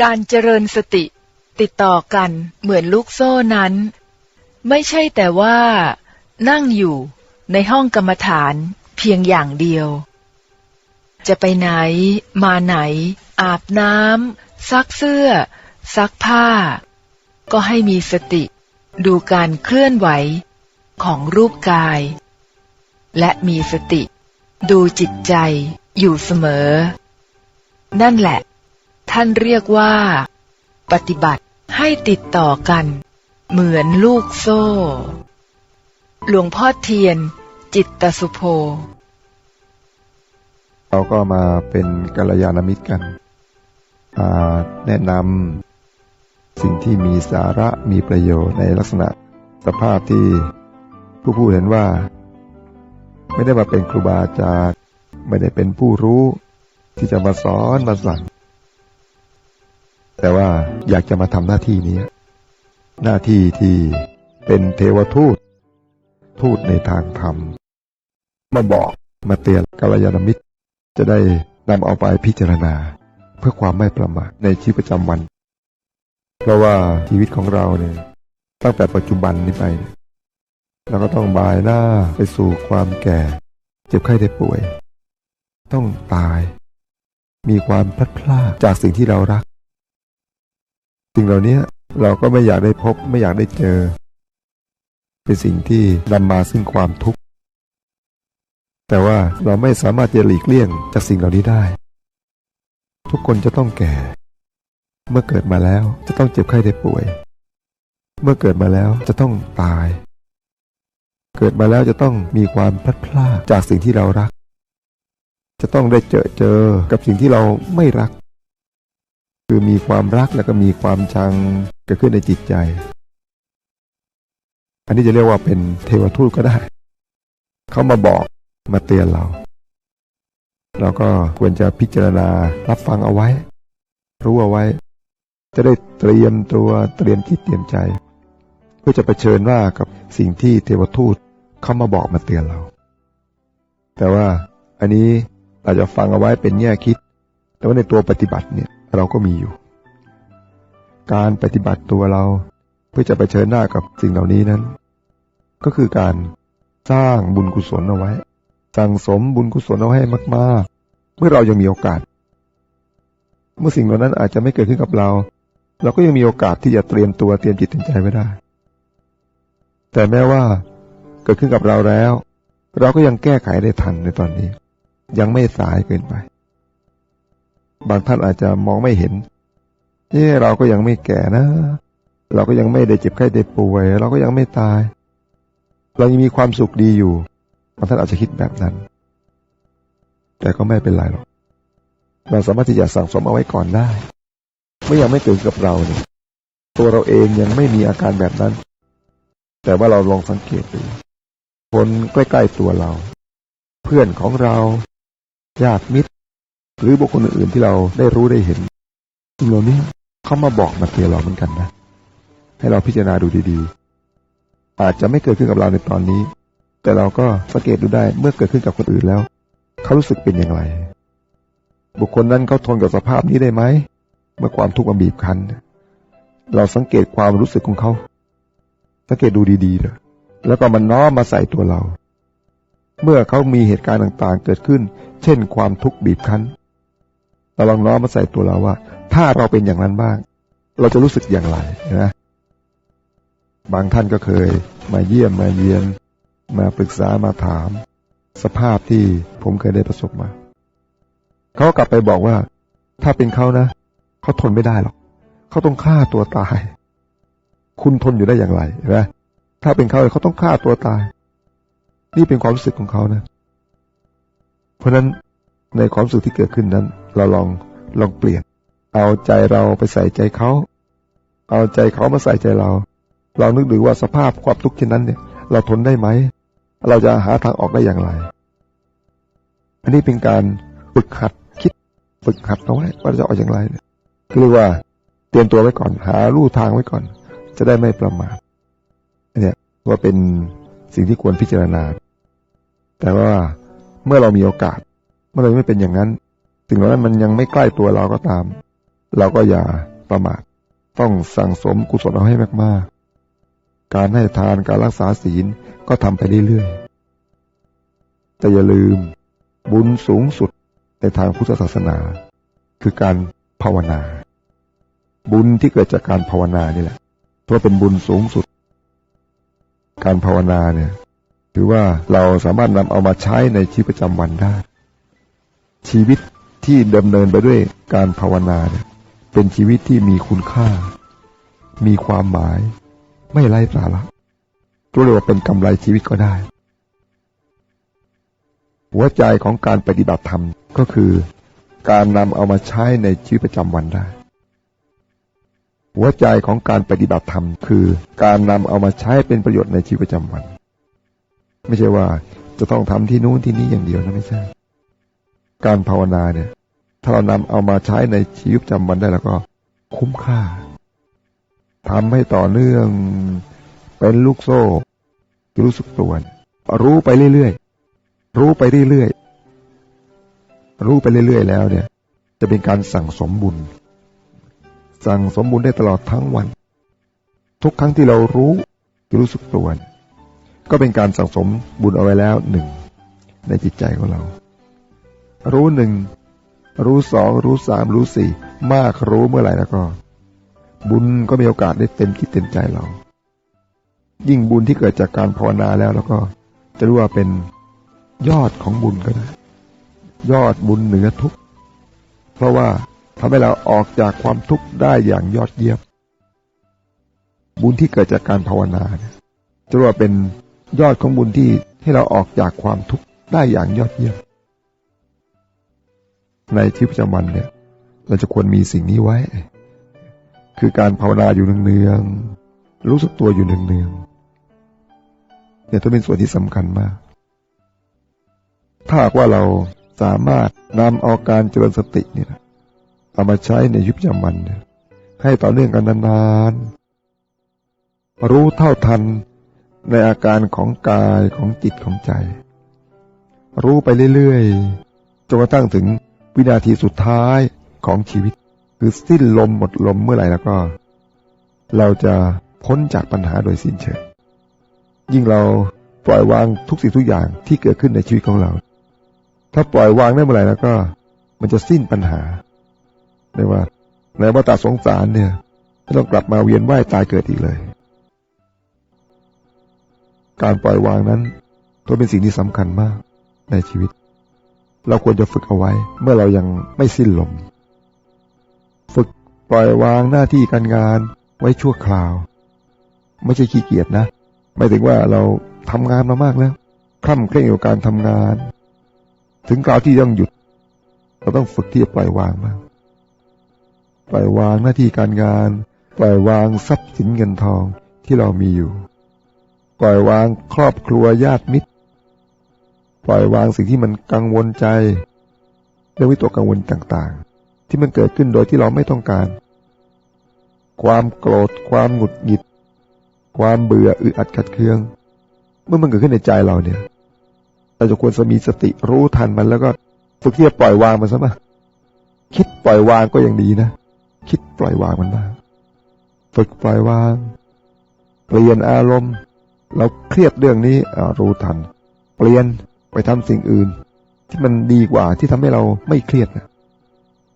การเจริญสติติดต่อกันเหมือนลูกโซ่นั้น ไม่ใช่แต่ว่า นั่งอยู่ในห้องกรรมฐานเพียงอย่างเดียว จะไปไหน มาไหน อาบน้ำซักเสื้อ ซักผ้า ก็ให้มีสติ ดูการเคลื่อนไหวของรูปกาย และมีสติ ดูจิตใจอยู่เสมอ นั่นแหละ ท่านเรียกว่า ปฏิบัติให้ติดต่อกัน เหมือนลูกโซ่ หลวงพ่อเทียน จิตตสุโภ เราก็มาเป็นกัลยาณมิตรกัน แนะนำสิ่งที่มีสาระมีประโยชน์ในลักษณะสภาพที่ผู้พูดเห็นว่า ไม่ได้มาเป็นครูบาอาจารย์ ไม่ได้เป็นผู้รู้ที่จะมาสอนมาสั่ง แต่ว่าอยากจะมาทำหน้าที่นี้ หน้าที่ที่เป็นเทวทูต ทูตในทางธรรม มาบอกมาเตือนกัลยาณมิตร จะได้นำเอาไปพิจารณา เพื่อความไม่ประมาทในชีวิตประจำวัน เพราะว่าชีวิตของเราเนี่ยตั้งแต่ปัจจุบันนี้ไปเราก็ต้องบายหน้าไปสู่ความแก่ เจ็บไข้ได้ป่วย ต้องตาย มีความพลัดพรากจากสิ่งที่เรารัก สิ่งเหล่านี้เราก็ไม่อยากได้พบไม่อยากได้เจอ เป็นสิ่งที่นำมาซึ่งความทุกข์แต่ว่าเราไม่สามารถจะหลีกเลี่ยงจากสิ่งเหล่านี้ได้ ทุกคนจะต้องแก่ เมื่อเกิดมาแล้วจะต้องเจ็บไข้ได้ป่วย เมื่อเกิดมาแล้วจะต้องตาย เกิดมาแล้วจะต้องมีความพลัดพรากจากสิ่งที่เรารัก จะต้องได้เจอเจอกับสิ่งที่เราไม่รัก คือมีความรักแล้วก็มีความชังเกิดขึ้นในจิตใจ อันนี้จะเรียกว่าเป็นเทวทูตก็ได้ เขามาบอกมาเตือนเรา เราก็ควรจะพิจารณารับฟังเอาไว้ รู้เอาไว้ จะได้เตรียมตัวเตรียมจิตเตรียมใจ เพื่อจะะเผชิญหน้ากับสิ่งที่เทวทูตเขามาบอกมาเตือนเรา แต่ว่าอันนี้อาจจะฟังเอาไว้เป็นแง่คิด แต่ว่าในตัวปฏิบัติเนี่ย เราก็มีอยู่ การปฏิบัติตัวเราเพื่อจะไปเชิญหน้ากับสิ่งเหล่านี้นั้น ก็คือการสร้างบุญกุศลเอาไว้ สั่งสมบุญกุศลเอาให้มากๆ เมื่อเรายังมีโอกาส เมื่อสิ่งเหล่านั้นอาจจะไม่เกิดขึ้นกับเรา เราก็ยังมีโอกาสที่จะเตรียมตัวเตรียมจิตเตรียมใจไว้ได้ แต่แม้ว่าเกิดขึ้นกับเราแล้ว เราก็ยังแก้ไขได้ทันในตอนนี้ ยังไม่สายเกินไป บางท่านอาจจะมองไม่เห็นเอ๊เราก็ยังไม่แก่นะ เราก็ยังไม่ได้เจ็บไข้ได้ป่วย เราก็ยังไม่ตาย เรายังมีความสุขดีอยู่บางท่านอาจจะคิดแบบนั้น แต่ก็ไม่เป็นไรหรอกเราสามารถที่จะสั่งสมเอาไว้ก่อนได้เมื่อยังไม่เกิดกับเราเนี่ยตัวเราเองยังไม่มีอาการแบบนั้น แต่ว่าเราลองสังเกตดูคนใกล้ๆตัวเรา เพื่อนของเราญาติมิตร หรือบุคคลอื่นที่เราได้รู้ได้เห็นสิ่งเหล่านี้เขามาบอกมาเตือนเราเหมือนกันนะ ให้เราพิจารณาดูดีๆ อาจจะไม่เกิดขึ้นกับเราในตอนนี้ แต่เราก็สังเกตดูได้เมื่อเกิดขึ้นกับคนอื่นแล้ว เขารู้สึกเป็นอย่างไร บุคคลนั้นเขาทนกับสภาพนี้ได้ไหมเมื่อความทุกข์มาบีบคั้น เราสังเกตความรู้สึกของเขา สังเกตดูดีๆเถอะแล้วก็มันน้อมมาใส่ตัวเรา เมื่อเขามีเหตุการณ์ต่างๆเกิดขึ้น เช่นความทุกข์บีบคั้น เราลองน้อมมาใส่ตัวเราว่า ถ้าเราเป็นอย่างนั้นบ้าง เราจะรู้สึกอย่างไรนะบางท่านก็เคยมาเยี่ยมมาเยียน มาปรึกษามาถาม สภาพที่ผมเคยได้ประสบมา เขากลับไปบอกว่า ถ้าเป็นเขานะเขาทนไม่ได้หรอกเขาต้องฆ่าตัวตาย คุณทนอยู่ได้อย่างไรนะถ้าเป็นเขาเขาต้องฆ่าตัวตาย นี่เป็นความรู้สึกของเขานะ เพราะฉะนั้นในความรู้สึกที่เกิดขึ้นนั้น เราลองลองเปลี่ยน เอาใจเราไปใส่ใจเขา เอาใจเขามาใส่ใจเรา เรานึกดูว่าสภาพความทุกข์เช่นนั้นเนี่ย เราทนได้ไหม เราจะหาทางออกได้อย่างไร อันนี้เป็นการฝึกหัดคิดฝึกหัดเอาไว้ว่าจะออกอย่างไรเนี่ยเรียกว่าเตรียมตัวไว้ก่อน หาลู่ทางไว้ก่อน จะได้ไม่ประมาทเนี่ยว่าเป็นสิ่งที่ควรพิจารณา แต่ว่าเมื่อเรามีโอกาส เมื่อเราไม่เป็นอย่างนั้น สิ่งเหล่านั้นมันยังไม่ใกล้ตัวเราก็ตาม เราก็อย่าประมาทต้องสั่งสมกุศลเอาให้มากๆ การให้ทานการรักษาศีลก็ทำไปเรื่อยๆ แต่อย่าลืมบุญสูงสุดในทางพุทธศาสนา คือการภาวนา บุญที่เกิดจากการภาวนานี่แหละเพราะเป็นบุญสูงสุด การภาวนาเนี่ยถือว่าเราสามารถนำเอามาใช้ในชีวิตประจำวันได้ ชีวิต ที่ดำเนินไปด้วยการภาวนาเนี่ยเป็นชีวิตที่มีคุณค่า มีความหมาย ไม่ไร้สาระตัวเรียกว่าเป็นกำไรชีวิตก็ได้ หัวใจของการปฏิบัติธรรมก็คือ การนำเอามาใช้ในชีวิตประจำวันได้ หัวใจของการปฏิบัติธรรมคือ การนำเอามาใช้เป็นประโยชน์ในชีวิตประจำวัน ไม่ใช่ว่าจะต้องทำที่นู้นที่นี้อย่างเดียวนะไม่ใช่ การภาวนาเนี่ย ถ้าเรานำเอามาใช้ในชีวิตประจำวันได้แล้วก็คุ้มค่าทำให้ต่อเนื่องเป็นลูกโซ่รู้สึกตัวรู้ไปเรื่อยๆ รู้ไปเรื่อยๆ รู้ไปเรื่อยๆ แล้วเนี่ย จะเป็นการสั่งสมบุญ สั่งสมบุญได้ตลอดทั้งวัน ทุกครั้งที่เรารู้รู้สึกตัว ก็เป็นการสั่งสมบุญเอาไว้แล้วหนึ่งในจิตใจของเรา รู้หนึ่งรู้สองรู้สามรู้สี่มากรู้เมื่อไหร่แล้วก็ บุญก็มีโอกาสได้เต็มคิดเต็มใจเรา ยิ่งบุญที่เกิดจากการภาวนาแล้วแล้วก็ จะรู้ว่าเป็นยอดของบุญก็ได้ยอดบุญเหนือทุกเพราะว่าทำให้เราออกจากความทุกข์ได้อย่างยอดเยี่ยมบุญที่เกิดจากการภาวนาจะรู้ว่าเป็นยอดของบุญที่ให้เราออกจากความทุกข์ได้อย่างยอดเยี่ยม ในชีวิตประจำวันเนี่ย เราจะควรมีสิ่งนี้ไว้ คือการภาวนาอยู่เนืองๆรู้สึกตัวอยู่เนืองๆเนี่ยต้องเป็นส่วนที่สำคัญมาก ถ้าว่าเราสามารถนำเอาการเจริญสติเนี่ยเอามาใช้ในชีวิตประจำวันเนี่ยให้ต่อเนื่องกันนานๆ รู้เท่าทันในอาการของกายของจิตของใจ รู้ไปเรื่อยๆจนกระทั่งถึง วินาทีสุดท้ายของชีวิต คือสิ้นลมหมดลมเมื่อไหร่แล้วก็ เราจะพ้นจากปัญหาโดยสิ้นเชิงยิ่งเราปล่อยวางทุกสิ่งทุกอย่างที่เกิดขึ้นในชีวิตของเรา ถ้าปล่อยวางได้เมื่อไหร่แล้วก็ มันจะสิ้นปัญหาเรียกว่าในวัฏสงสารเนี่ยไม่ต้องกลับมาเวียนว่ายตายเกิดอีกเลย การปล่อยวางนั้นถือเป็นสิ่งที่สำคัญมากในชีวิต เราควรจะฝึกเอาไว้ เมื่อเรายังไม่สิ้นลม ฝึกปล่อยวางหน้าที่การงานไว้ชั่วคราว ไม่ใช่ขี้เกียจนะหมายถึงว่าเราทำงานมามากแล้วคล่ำเคร่งกับการทำงาน ถึงคราวที่ต้องหยุด เราต้องฝึกที่จะปล่อยวางมากปล่อยวางหน้าที่การงาน ปล่อยวางทรัพย์สินเงินทองที่เรามีอยู่ ปล่อยวางครอบครัวญาติมิตร ปล่อยวางสิ่งที่มันกังวลใจ เรื่องวิตกกังวลต่างๆ ที่มันเกิดขึ้นโดยที่เราไม่ต้องการ ความโกรธ ความหงุดหงิด ความเบื่ออึดอัดขัดเคือง เมื่อมันเกิดขึ้นในใจเราเนี่ยเราจะควรจะมีสติรู้ทันมันแล้วก็ฝึกที่จะปล่อยวางมันซะมาคิดปล่อยวางก็ยังดีนะ คิดปล่อยวางมันบ้างฝึกปล่อยวาง เปลี่ยนอารมณ์ เราเครียดเรื่องนี้รู้ทัน เปลี่ยน ไปทำสิ่งอื่น ที่มันดีกว่าที่ทำให้เราไม่เครียดนะ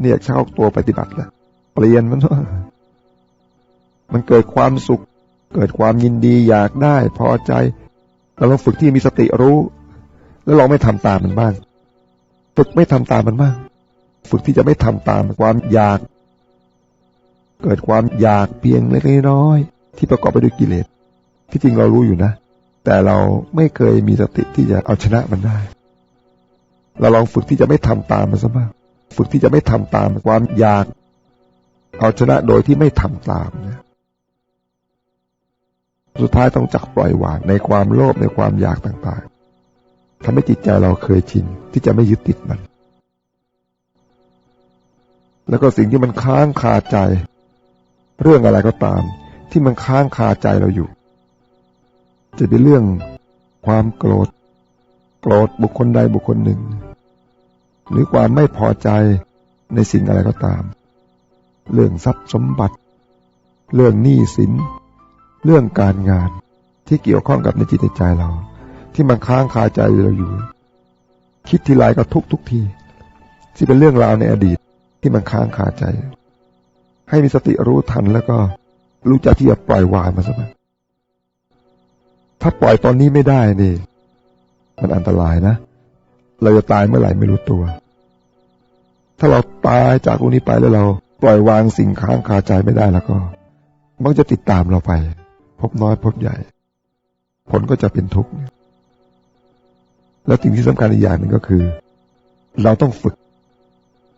เนี่ยเข้าตัวปฏิบัติแล้วเปลี่ยนมันว่ามันเกิดความสุข เกิดความยินดีอยากได้พอใจเราต้องฝึกที่มีสติรู้ แล้วลองไม่ทำตามมันบ้าง ฝึกไม่ทำตามมันบ้าง ฝึกที่จะไม่ทำตามความอยาก เกิดความอยากเพียงเล็กน้อยที่ประกอบไปด้วยกิเลส ที่จริงเรารู้อยู่นะ แต่เราไม่เคยมีสติที่จะเอาชนะมันได้ เราลองฝึกที่จะไม่ทำตามมันซะบ้างฝึกที่จะไม่ทำตามความอยาก เอาชนะโดยที่ไม่ทำตามนะสุดท้ายต้องจักปล่อยวางในความโลภในความอยากต่างๆทำให้จิตใจเราเคยชินที่จะไม่ยึดติดมัน แล้วก็สิ่งที่มันค้างคาใจ เรื่องอะไรก็ตาม ที่มันค้างคาใจเราอยู่ จะเป็นเรื่องความโกรธ โกรธบุคคลใดบุคคลหนึ่ง หรือความไม่พอใจในสิ่งอะไรก็ตาม เรื่องทรัพย์สมบัติ เรื่องหนี้สิน เรื่องการงานที่เกี่ยวข้องกับในจิตใจเรา ที่มันค้างคาใจเราอยู่ คิดทีไรก็ทุกทุกที ที่เป็นเรื่องราวในอดีตที่มันค้างคาใจ ให้มีสติรู้ทันแล้วก็รู้จักที่จะปล่อยวางมันซะบ้าง ถ้าปล่อยตอนนี้ไม่ได้นี่ มันอันตรายนะ เราจะตายเมื่อไหร่ไม่รู้ตัว ถ้าเราตายจากตรงนี้ไปแล้วเราปล่อยวางสิ่งค้างคาใจไม่ได้แล้วก็ มันจะติดตามเราไป พบน้อยพบใหญ่ ผลก็จะเป็นทุกข์แล้วสิ่งที่สำคัญอีกอย่างหนึ่งก็คือ เราต้องฝึก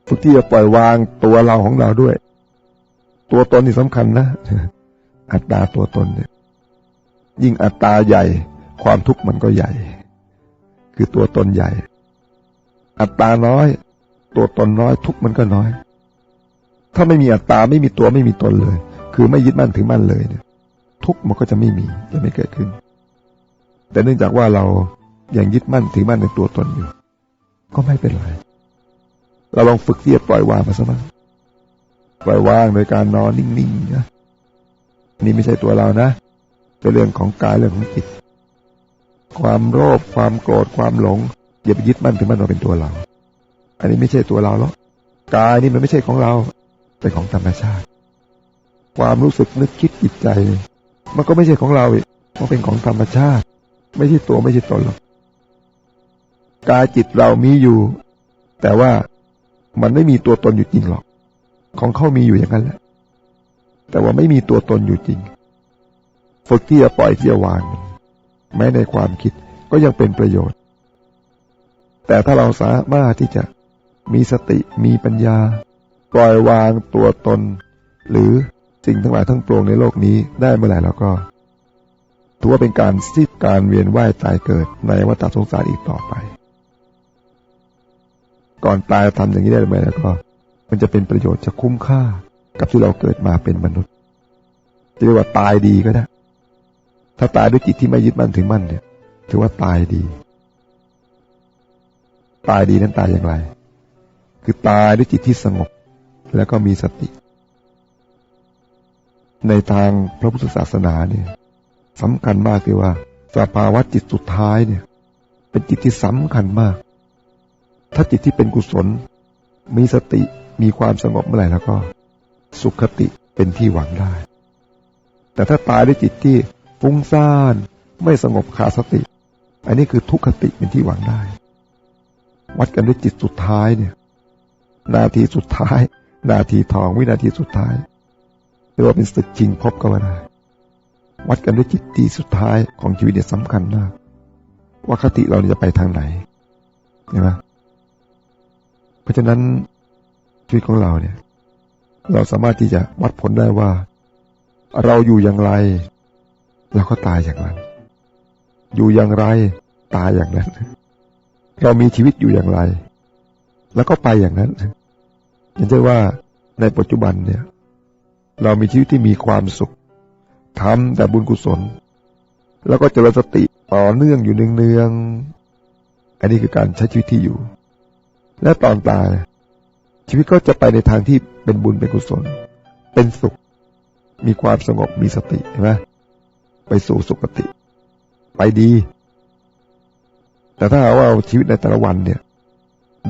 ฝึกที่จะปล่อยวางตัวเราของเราด้วย ตัวตนที่สำคัญนะ อัตตาตัวตนเนี่ย ยิ่งอัตตาใหญ่ ความทุกข์มันก็ใหญ่ คือตัวตนใหญ่ อัตตาน้อย ตัวตนน้อย ทุกข์มันก็น้อย ถ้าไม่มีอัตตาไม่มีตัวไม่มีตนเลย คือไม่ยึดมั่นถือมั่นเลยเนี่ย ทุกข์มันก็จะไม่มีจะไม่เกิดขึ้น แต่เนื่องจากว่าเรายังยึดมั่นถือมั่นในตัวตนอยู่ ก็ไม่เป็นไรเราลองฝึกที่จะปล่อยวางมาสักบ้างปล่อยวางโดยการนอนนิ่งๆนะนี่ไม่ใช่ตัวเรานะ เป็นเรื่องของกายเรื่องของจิต ความโลภความโกรธความหลงอย่าไปยึดมั่นถือมั่นว่าเป็นตัวเรา อันนี้ไม่ใช่ตัวเราหรอกกายนี่มันไม่ใช่ของเราเป็นของธรรมชาติ ความรู้สึกนึกคิดจิตใจ มันก็ไม่ใช่ของเราอีกมันเป็นของธรรมชาติ ไม่ใช่ตัวไม่ใช่ตนหรอกกายจิตเรามีอยู่ แต่ว่ามันไม่มีตัวตนอยู่จริงหรอก ของเขามีอยู่อย่างนั้นแหละ แต่ว่าไม่มีตัวตนอยู่จริง ฝึกที่จะปล่อยที่จะวาง แม้ในความคิดก็ยังเป็นประโยชน์ แต่ถ้าเราสามารถที่จะมีสติมีปัญญา ปล่อยวางตัวตน หรือสิ่งทั้งหลายทั้งปวงในโลกนี้ได้เมื่อไหร่แล้วก็ถือว่าเป็นการสิ้นการเวียนว่ายตายเกิดในวัฏสงสารอีกต่อไป ก่อนตายทำอย่างนี้ได้ไหมแล้วก็ มันจะเป็นประโยชน์จะคุ้มค่ากับที่เราเกิดมาเป็นมนุษย์เรียกว่าตายดีก็ได้ ถ้าตายด้วยจิตที่ไม่ยึดมั่นถึงมั่นเนี่ย ถือว่าตายดี ตายดีนั้นตายอย่างไร คือตายด้วยจิตที่สงบ แล้วก็มีสติ ในทางพระพุทธศาสนาเนี่ยสำคัญมากคือว่า สภาวะจิตสุดท้ายเนี่ย เป็นจิตที่สำคัญมาก ถ้าจิตที่เป็นกุศล มีสติมีความสงบเมื่อไหร่แล้วก็ สุขติเป็นที่หวังได้ แต่ถ้าตายด้วยจิตที่ ฟุ้งซ่าน ไม่สงบขาดสติ อันนี้คือทุกขติเป็นที่หวังได้ วัดกันด้วยจิตสุดท้ายเนี่ย นาทีสุดท้าย นาทีทองวินาทีสุดท้ายเรียกว่าเป็นศึกจริงพบก็ว่าได้วัดกันด้วยจิตที่สุดท้ายของชีวิตเนี่ยสำคัญมาก ว่าคติเราจะไปทางไหนใช่ไหมเพราะฉะนั้นชีวิตของเราเนี่ย เราสามารถที่จะวัดผลได้ว่า เราอยู่อย่างไร เราก็ตายอย่างนั้น อยู่อย่างไร ตายอย่างนั้น เรามีชีวิตอยู่อย่างไร แล้วก็ไปอย่างนั้นอย่างเช่นว่าในปัจจุบันเนี่ย เรามีชีวิตที่มีความสุขทำแต่บุญกุศล แล้วก็เจริญสติต่อเนื่องอยู่เนืองๆอันนี้คือการใช้ชีวิตที่อยู่ และตอนตายชีวิตก็จะไปในทางที่เป็นบุญเป็นกุศล เป็นสุข มีความสงบมีสติเห็นไหม ไปสู่สุคติ ไปดี แต่ถ้าว่าชีวิตในแต่ละวันเนี่ย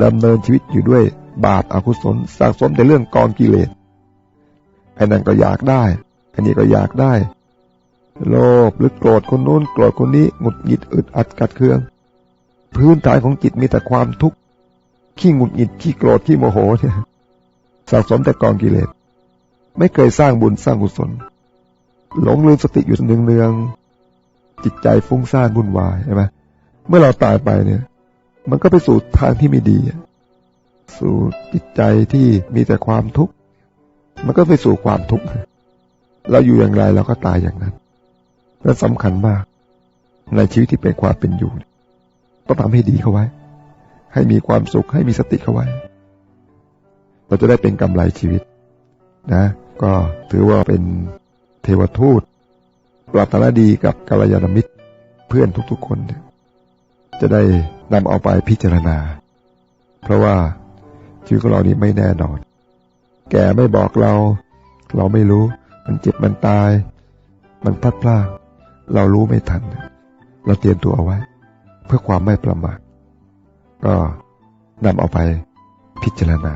ดำเนินชีวิตอยู่ด้วยบาปอากุศลสะสมแต่เรื่องกองกิเลสไอ้นั่นก็อยากได้อันนี้ก็อยากได้ โลภหรือโกรธคนโน้นโกรธคนนี้หงุดหงิดอึดอัดกัดเคือง พื้นฐานของจิตมีแต่ความทุกข์ขี้หงุดหงิดขี้โกรธขี้โมโหเนี่ยสะสมแต่กองกิเลส ไม่เคยสร้างบุญสร้างกุศล หลงลืมสติอยู่เนืองๆจิตใจฟุ้งซ่านวุ่นวายใช่ไหมเมื่อเราตายไปเนี่ย มันก็ไปสู่ทางที่ไม่ดี สู่จิตใจที่มีแต่ความทุกข์มันก็ไปสู่ความทุกข์เราอยู่อย่างไรเราก็ตายอย่างนั้นและสำคัญมาก ในชีวิตที่เป็นความเป็นอยู่ต้องทำให้ดีเข้าไว้ ให้มีความสุขให้มีสติเข้าไว้ เราจะได้เป็นกำไรชีวิต นะ ก็ถือว่าเป็น เทวทูต ปรารถนาดีกับกัลยาณมิตรเพื่อนทุกๆคน จะได้นำเอาไปพิจารณา เพราะว่าชีวิตของเรานี้ไม่แน่นอน แกไม่บอกเรา เราไม่รู้ มันเจ็บมันตาย มันพลัดพรากเรารู้ไม่ทัน เราเตรียมตัวเอาไว้ เพื่อความไม่ประมาทก็นำเอาไปพิจารณา